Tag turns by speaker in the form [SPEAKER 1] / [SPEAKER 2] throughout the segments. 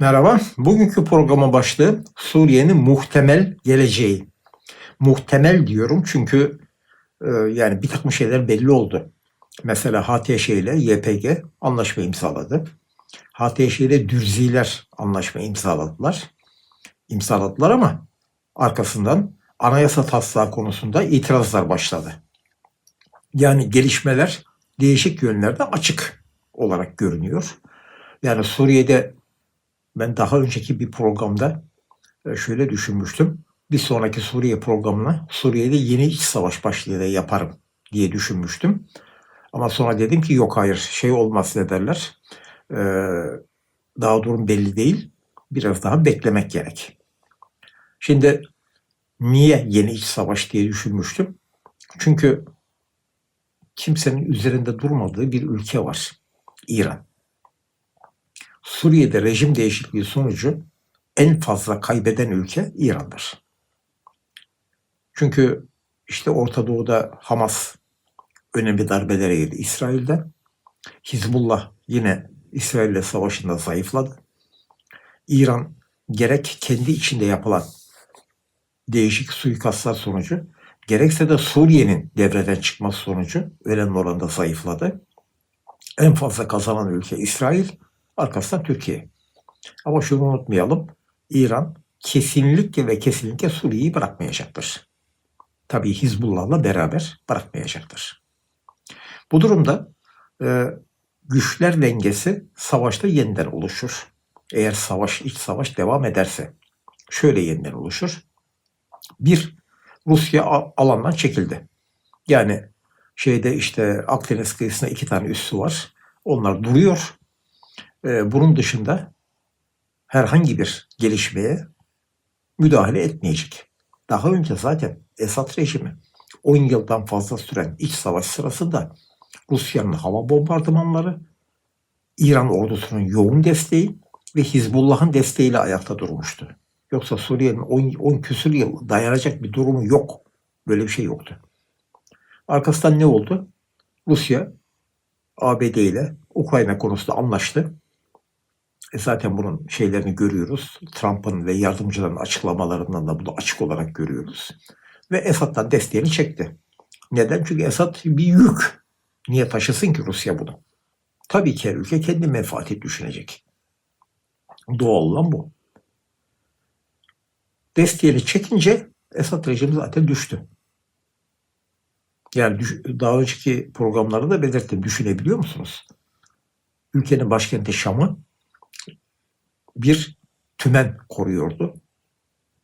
[SPEAKER 1] Merhaba. Bugünkü programa başlığı Suriye'nin muhtemel geleceği. Muhtemel diyorum çünkü e, yani bir takım şeyler belli oldu. Mesela HTŞ ile YPG anlaşma imzaladı. HTŞ ile Dürziler anlaşma imzaladılar. İmzaladılar ama arkasından anayasa taslağı konusunda itirazlar başladı. Yani gelişmeler değişik yönlerde açık olarak görünüyor. Yani Suriye'de ben daha önceki bir programda e, şöyle düşünmüştüm. Bir sonraki Suriye programına Suriye'de yeni iç savaş başlığı da yaparım diye düşünmüştüm. Ama sonra dedim ki yok hayır şey olmaz ne derler. Ee, daha durum belli değil. Biraz daha beklemek gerek. Şimdi niye yeni iç savaş diye düşünmüştüm. Çünkü kimsenin üzerinde durmadığı bir ülke var. İran. Suriye'de rejim değişikliği sonucu en fazla kaybeden ülke İran'dır. Çünkü işte Orta Doğu'da Hamas önemli darbelere yedi İsrail'de. Hizbullah yine İsrail'le savaşında zayıfladı. İran gerek kendi içinde yapılan değişik suikastlar sonucu gerekse de Suriye'nin devreden çıkması sonucu önemli oranda zayıfladı. En fazla kazanan ülke İsrail, arkasından Türkiye. Ama şunu unutmayalım, İran kesinlikle ve kesinlikle Suriye'yi bırakmayacaktır. Tabii Hizbullah'la beraber bırakmayacaktır. Bu durumda e, güçler dengesi savaşta yeniden oluşur. Eğer savaş, iç savaş devam ederse şöyle yeniden oluşur. Bir, Rusya alandan çekildi. Yani şeyde işte Akdeniz kıyısında iki tane üssü var. Onlar duruyor. Ee, bunun dışında herhangi bir gelişmeye müdahale etmeyecek. Daha önce zaten Esad rejimi 10 yıldan fazla süren iç savaş sırasında Rusya'nın hava bombardımanları, İran ordusunun yoğun desteği ve Hizbullah'ın desteğiyle ayakta durmuştu. Yoksa Suriye'nin 10, 10 küsur yıl dayanacak bir durumu yok. Böyle bir şey yoktu. Arkasından ne oldu? Rusya ABD ile Ukrayna konusunda anlaştı. E zaten bunun şeylerini görüyoruz. Trump'ın ve yardımcıların açıklamalarından da bunu açık olarak görüyoruz. Ve Esad'dan desteğini çekti. Neden? Çünkü Esad bir yük. Niye taşısın ki Rusya bunu? Tabii ki her ülke kendi menfaati düşünecek. Doğal olan bu. Desteğini çekince Esad rejimi zaten düştü. Yani daha önceki programlarda da belirttim. Düşünebiliyor musunuz? Ülkenin başkenti Şam'ı bir tümen koruyordu.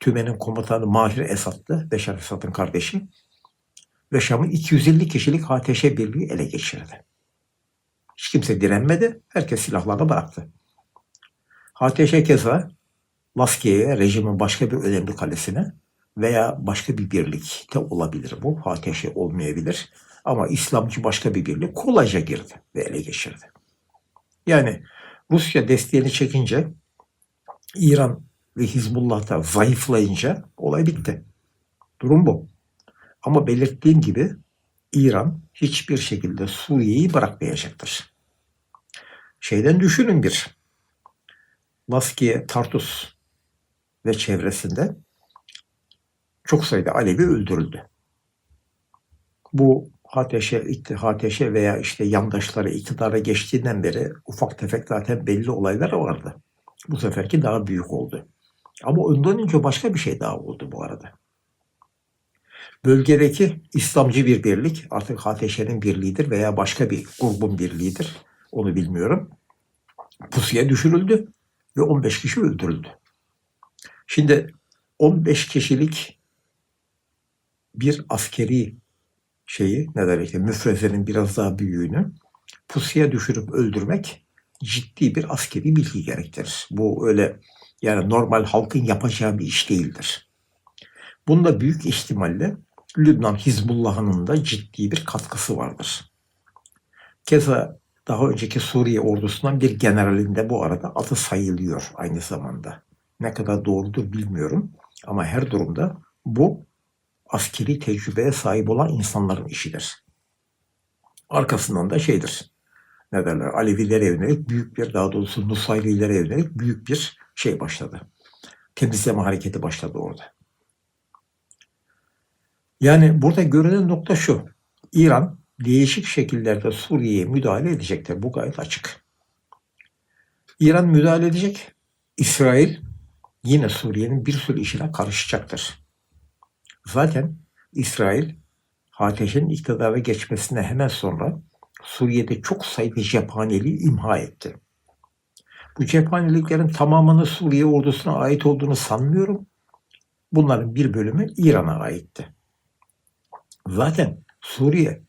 [SPEAKER 1] Tümenin komutanı Mahir Esad'tı. Beşar Esad'ın kardeşi. Ve Şam'ı 250 kişilik HTŞ birliği ele geçirdi. Hiç kimse direnmedi. Herkes silahlarını bıraktı. HTŞ keza Laskiye'ye, rejimin başka bir önemli kalesine veya başka bir birlikte olabilir bu. HTŞ olmayabilir. Ama İslamcı başka bir birlik kolayca girdi ve ele geçirdi. Yani Rusya desteğini çekince İran ve Hizbullah da zayıflayınca olay bitti. Durum bu. Ama belirttiğim gibi İran hiçbir şekilde Suriye'yi bırakmayacaktır. Şeyden düşünün bir. Laskiye, Tartus ve çevresinde çok sayıda Alevi öldürüldü. Bu HTŞ, HTŞ veya işte yandaşları iktidara geçtiğinden beri ufak tefek zaten belli olaylar vardı. Bu seferki daha büyük oldu. Ama ondan önce başka bir şey daha oldu bu arada. Bölgedeki İslamcı bir birlik, artık HTŞ'nin birliğidir veya başka bir grubun birliğidir, onu bilmiyorum. Pusuya düşürüldü ve 15 kişi öldürüldü. Şimdi 15 kişilik bir askeri şeyi ne der işte müfrezenin biraz daha büyüğünü pusuya düşürüp öldürmek ciddi bir askeri bilgi gerektirir. Bu öyle yani normal halkın yapacağı bir iş değildir. Bunda büyük ihtimalle Lübnan Hizbullah'ın da ciddi bir katkısı vardır. Keza daha önceki Suriye ordusundan bir generalinde bu arada adı sayılıyor aynı zamanda. Ne kadar doğrudur bilmiyorum ama her durumda bu askeri tecrübeye sahip olan insanların işidir. Arkasından da şeydir. Ne derler Alevilere yönelik büyük bir daha doğrusu Nusayrilere yönelik büyük bir şey başladı. Temizleme hareketi başladı orada. Yani burada görünen nokta şu. İran değişik şekillerde Suriye'ye müdahale edecektir. Bu gayet açık. İran müdahale edecek. İsrail yine Suriye'nin bir sürü işine karışacaktır. Zaten İsrail Hateş'in iktidara geçmesine hemen sonra Suriye'de çok sayıda cephaneliği imha etti. Bu cephaneliklerin tamamını Suriye ordusuna ait olduğunu sanmıyorum. Bunların bir bölümü İran'a aitti. Zaten Suriye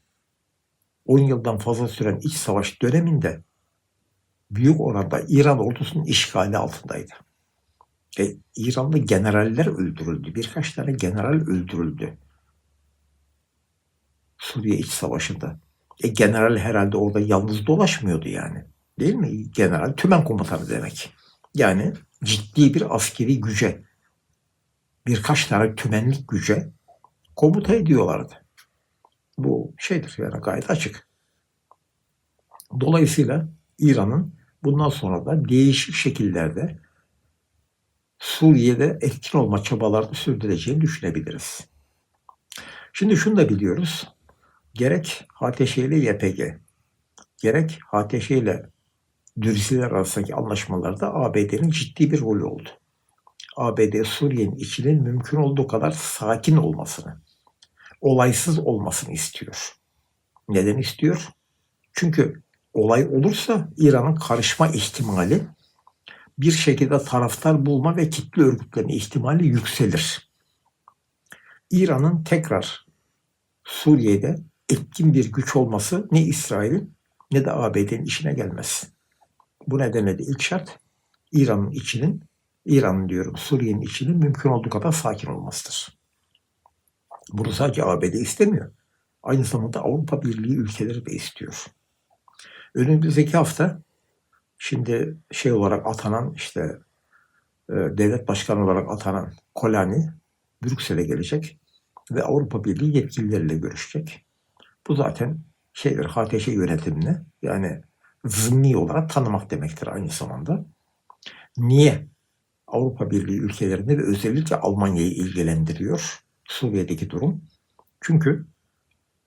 [SPEAKER 1] 10 yıldan fazla süren iç savaş döneminde büyük oranda İran ordusunun işgali altındaydı. E, İranlı generaller öldürüldü. Birkaç tane general öldürüldü. Suriye iç savaşında. E, general herhalde orada yalnız dolaşmıyordu yani. Değil mi? General tümen komutanı demek. Yani ciddi bir askeri güce, birkaç tane tümenlik güce komuta ediyorlardı. Bu şeydir yani gayet açık. Dolayısıyla İran'ın bundan sonra da değişik şekillerde Suriye'de etkin olma çabalarını sürdüreceğini düşünebiliriz. Şimdi şunu da biliyoruz. Gerek HTŞ ile YPG, gerek HTŞ ile Dürziler arasındaki anlaşmalarda ABD'nin ciddi bir rolü oldu. ABD Suriye'nin içinin mümkün olduğu kadar sakin olmasını, olaysız olmasını istiyor. Neden istiyor? Çünkü olay olursa İran'ın karışma ihtimali bir şekilde taraftar bulma ve kitle örgütlenme ihtimali yükselir. İran'ın tekrar Suriye'de etkin bir güç olması ne İsrail'in ne de ABD'nin işine gelmez. Bu nedenle de ilk şart İran'ın içinin, İran'ın diyorum Suriye'nin içinin mümkün olduğu kadar sakin olmasıdır. Bunu sadece ABD istemiyor. Aynı zamanda Avrupa Birliği ülkeleri de istiyor. Önümüzdeki hafta şimdi şey olarak atanan işte e, devlet başkanı olarak atanan Kolani Brüksel'e gelecek ve Avrupa Birliği yetkilileriyle görüşecek. Bu zaten şeydir HTŞ yönetimini yani zımni olarak tanımak demektir aynı zamanda. Niye Avrupa Birliği ülkelerini ve özellikle Almanya'yı ilgilendiriyor Suriye'deki durum? Çünkü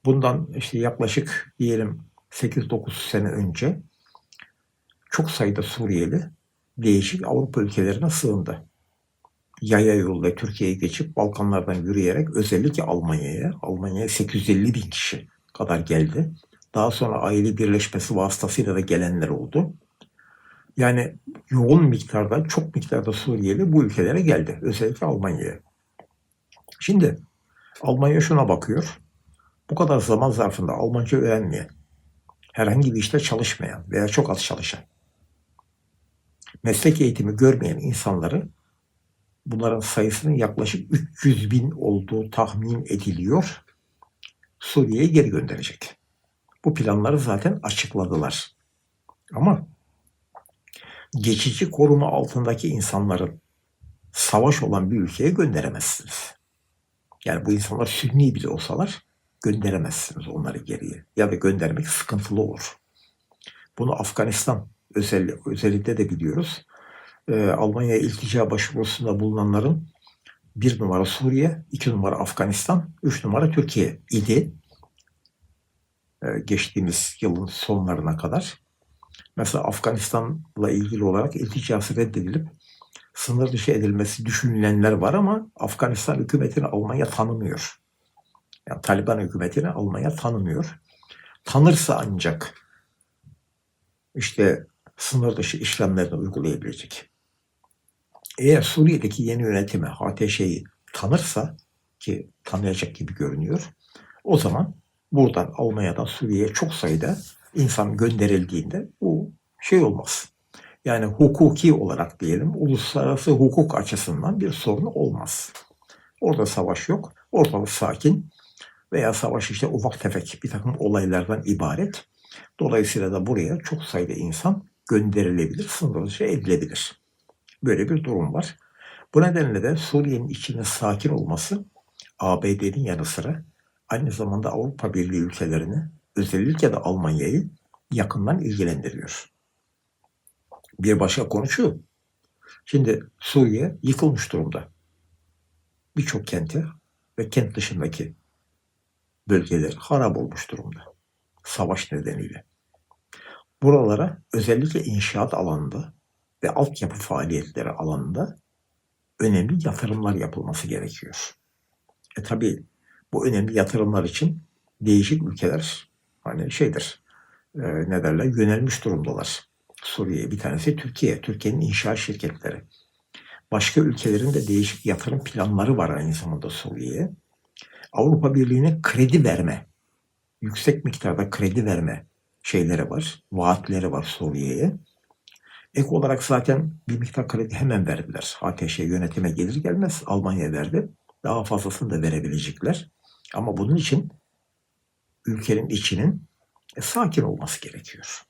[SPEAKER 1] bundan işte yaklaşık diyelim 8-9 sene önce çok sayıda Suriyeli değişik Avrupa ülkelerine sığındı. Yaya yolla Türkiye'ye geçip Balkanlardan yürüyerek özellikle Almanya'ya, Almanya'ya 850 bin kişi kadar geldi. Daha sonra aile birleşmesi vasıtasıyla da gelenler oldu. Yani yoğun miktarda, çok miktarda Suriyeli bu ülkelere geldi. Özellikle Almanya'ya. Şimdi Almanya şuna bakıyor. Bu kadar zaman zarfında Almanca öğrenmeyen, herhangi bir işte çalışmayan veya çok az çalışan, meslek eğitimi görmeyen insanları bunların sayısının yaklaşık 300 bin olduğu tahmin ediliyor. Suriye'ye geri gönderecek. Bu planları zaten açıkladılar. Ama geçici koruma altındaki insanların savaş olan bir ülkeye gönderemezsiniz. Yani bu insanlar sünni bile olsalar gönderemezsiniz onları geriye. Ya da göndermek sıkıntılı olur. Bunu Afganistan özellikle, özellikle de biliyoruz. Ee, Almanya iltica başvurusunda bulunanların bir numara Suriye, iki numara Afganistan, üç numara Türkiye idi. Ee, geçtiğimiz yılın sonlarına kadar. Mesela Afganistan'la ilgili olarak ilticası reddedilip sınır dışı edilmesi düşünülenler var ama Afganistan hükümetini Almanya tanımıyor. Yani Taliban hükümetini Almanya tanımıyor. Tanırsa ancak işte sınır dışı işlemlerini uygulayabilecek. Eğer Suriye'deki yeni yönetimi HTŞ'yi tanırsa ki tanıyacak gibi görünüyor. O zaman buradan Almanya'dan Suriye'ye çok sayıda insan gönderildiğinde bu şey olmaz. Yani hukuki olarak diyelim uluslararası hukuk açısından bir sorun olmaz. Orada savaş yok. Ortalık sakin veya savaş işte ufak tefek bir takım olaylardan ibaret. Dolayısıyla da buraya çok sayıda insan gönderilebilir, sınır dışı edilebilir. Böyle bir durum var. Bu nedenle de Suriye'nin içinin sakin olması ABD'nin yanı sıra aynı zamanda Avrupa Birliği ülkelerini özellikle de Almanya'yı yakından ilgilendiriyor. Bir başka konu şu. Şimdi Suriye yıkılmış durumda. Birçok kenti ve kent dışındaki bölgeler harap olmuş durumda. Savaş nedeniyle. Buralara özellikle inşaat alanında ve altyapı faaliyetleri alanında önemli yatırımlar yapılması gerekiyor. E tabi bu önemli yatırımlar için değişik ülkeler hani şeydir e, ne derler yönelmiş durumdalar. Suriye bir tanesi Türkiye. Türkiye'nin inşaat şirketleri. Başka ülkelerin de değişik yatırım planları var aynı zamanda Suriye'ye. Avrupa Birliği'ne kredi verme, yüksek miktarda kredi verme şeyleri var, vaatleri var Suriye'ye. Ek olarak zaten bir miktar kredi hemen verdiler. ATŞ yönetime gelir gelmez Almanya verdi. Daha fazlasını da verebilecekler. Ama bunun için ülkenin içinin e, sakin olması gerekiyor.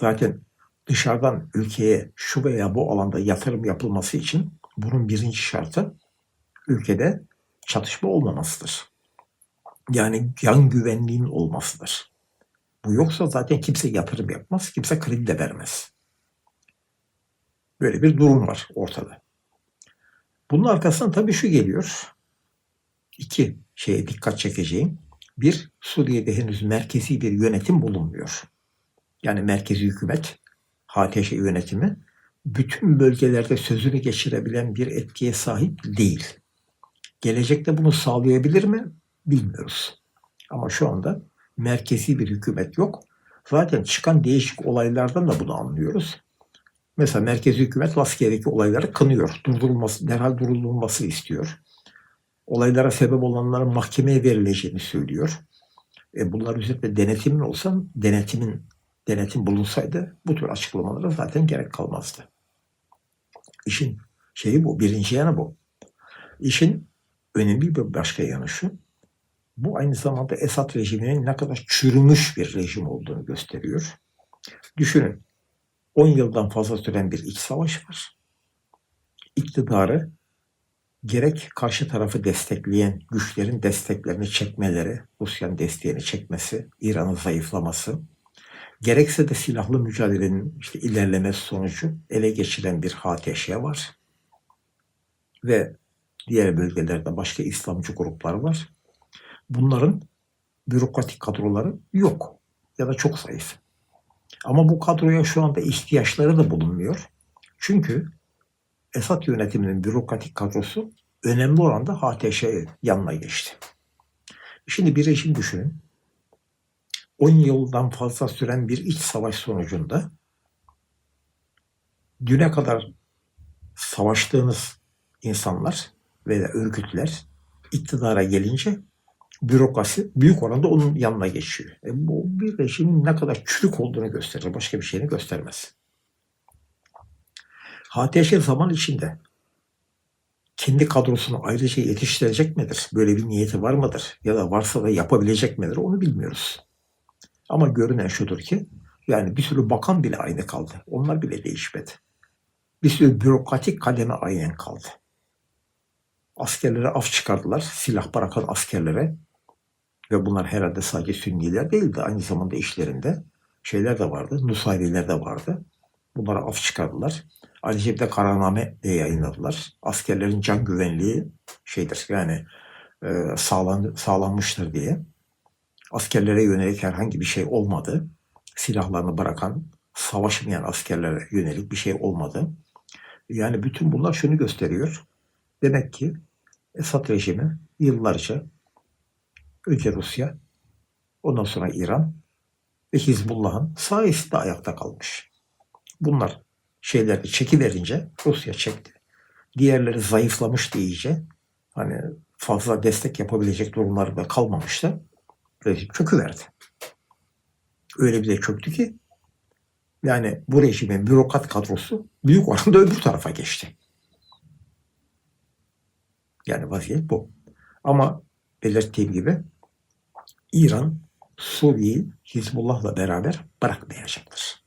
[SPEAKER 1] Zaten dışarıdan ülkeye şu veya bu alanda yatırım yapılması için bunun birinci şartı ülkede çatışma olmamasıdır. Yani yan güvenliğin olmasıdır. Bu yoksa zaten kimse yatırım yapmaz, kimse kredi de vermez. Böyle bir durum var ortada. Bunun arkasından tabii şu geliyor. İki şeye dikkat çekeceğim. Bir, Suriye'de henüz merkezi bir yönetim bulunmuyor. Yani merkezi hükümet, HTŞ yönetimi bütün bölgelerde sözünü geçirebilen bir etkiye sahip değil. Gelecekte bunu sağlayabilir mi? Bilmiyoruz. Ama şu anda merkezi bir hükümet yok. Zaten çıkan değişik olaylardan da bunu anlıyoruz. Mesela merkezi hükümet Laskiye'deki olayları kınıyor. Durdurulması, derhal durdurulması istiyor. Olaylara sebep olanların mahkemeye verileceğini söylüyor. E bunlar üzerinde denetimin olsa, denetimin denetim bulunsaydı bu tür açıklamalara zaten gerek kalmazdı. İşin şeyi bu, birinci yanı bu. İşin önemli bir başka yanı şu. Bu aynı zamanda Esad rejiminin ne kadar çürümüş bir rejim olduğunu gösteriyor. Düşünün, 10 yıldan fazla süren bir iç savaş var. İktidarı gerek karşı tarafı destekleyen güçlerin desteklerini çekmeleri, Rusya'nın desteğini çekmesi, İran'ın zayıflaması, gerekse de silahlı mücadelenin işte ilerlemesi sonucu ele geçiren bir HTŞ var. Ve diğer bölgelerde başka İslamcı gruplar var. Bunların bürokratik kadroları yok ya da çok zayıf. Ama bu kadroya şu anda ihtiyaçları da bulunmuyor. Çünkü Esad yönetiminin bürokratik kadrosu önemli oranda HTŞ yanına geçti. Şimdi bir rejim düşünün. 10 yıldan fazla süren bir iç savaş sonucunda düne kadar savaştığınız insanlar veya örgütler iktidara gelince bürokrasi büyük oranda onun yanına geçiyor. E bu bir rejimin ne kadar çürük olduğunu gösterir. Başka bir şeyini göstermez. HTŞ zaman içinde kendi kadrosunu ayrıca yetiştirecek midir? Böyle bir niyeti var mıdır? Ya da varsa da yapabilecek midir? Onu bilmiyoruz. Ama görünen şudur ki yani bir sürü bakan bile aynı kaldı. Onlar bile değişmedi. Bir sürü bürokratik kademe aynen kaldı. Askerlere af çıkardılar. Silah bırakan askerlere ve bunlar herhalde sadece Sünniler değildi. Aynı zamanda işlerinde şeyler de vardı. Nusayriler de vardı. Bunlara af çıkardılar. Ayrıca bir de kararname de yayınladılar. Askerlerin can güvenliği şeydir yani e, sağlan, sağlanmıştır diye. Askerlere yönelik herhangi bir şey olmadı. Silahlarını bırakan, savaşmayan askerlere yönelik bir şey olmadı. Yani bütün bunlar şunu gösteriyor. Demek ki Esad rejimi yıllarca önce Rusya, ondan sonra İran ve Hizbullah'ın sayesinde ayakta kalmış. Bunlar şeyleri çekiverince Rusya çekti. Diğerleri zayıflamış iyice. Hani fazla destek yapabilecek durumları da kalmamıştı. Rejim çöküverdi. Öyle bir de çöktü ki yani bu rejimin bürokrat kadrosu büyük oranda öbür tarafa geçti. Yani vaziyet bu. Ama belirttiğim gibi İran Suriye'yi Hizbullah'la beraber bırakmayacaktır.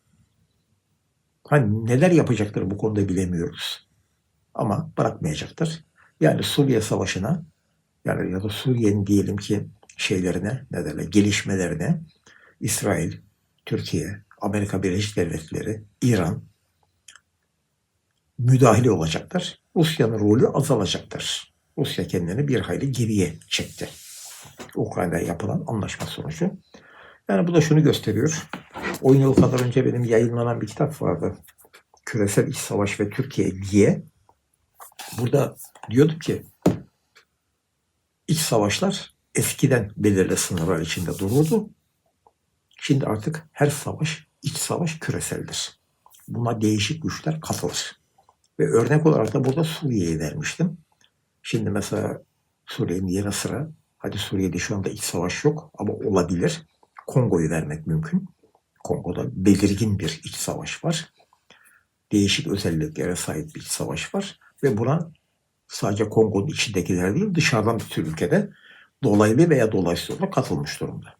[SPEAKER 1] Hani neler yapacaktır bu konuda bilemiyoruz. Ama bırakmayacaktır. Yani Suriye Savaşı'na yani ya da Suriye'nin diyelim ki şeylerine ne derler gelişmelerine İsrail, Türkiye, Amerika Birleşik Devletleri, İran müdahale olacaklar. Rusya'nın rolü azalacaktır. Rusya kendini bir hayli geriye çekti. Ukrayna'ya yapılan anlaşma sonucu. Yani bu da şunu gösteriyor. 10 yıl kadar önce benim yayınlanan bir kitap vardı. Küresel İç Savaş ve Türkiye diye. Burada diyorduk ki iç savaşlar eskiden belirli sınırlar içinde dururdu. Şimdi artık her savaş, iç savaş küreseldir. Buna değişik güçler katılır. Ve örnek olarak da burada Suriye'yi vermiştim. Şimdi mesela Suriye'nin yanı sıra, hadi Suriye'de şu anda iç savaş yok ama olabilir. Kongo'yu vermek mümkün. Kongo'da belirgin bir iç savaş var. Değişik özelliklere sahip bir iç savaş var. Ve buna sadece Kongo'nun içindekiler değil dışarıdan bir sürü ülkede dolaylı veya dolayısız olarak katılmış durumda.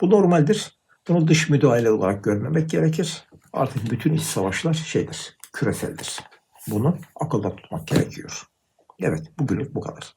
[SPEAKER 1] Bu normaldir. Bunu dış müdahale olarak görmemek gerekir. Artık bütün iç savaşlar şeydir, küreseldir. Bunu akılda tutmak gerekiyor. Evet, bugünlük bu kadar.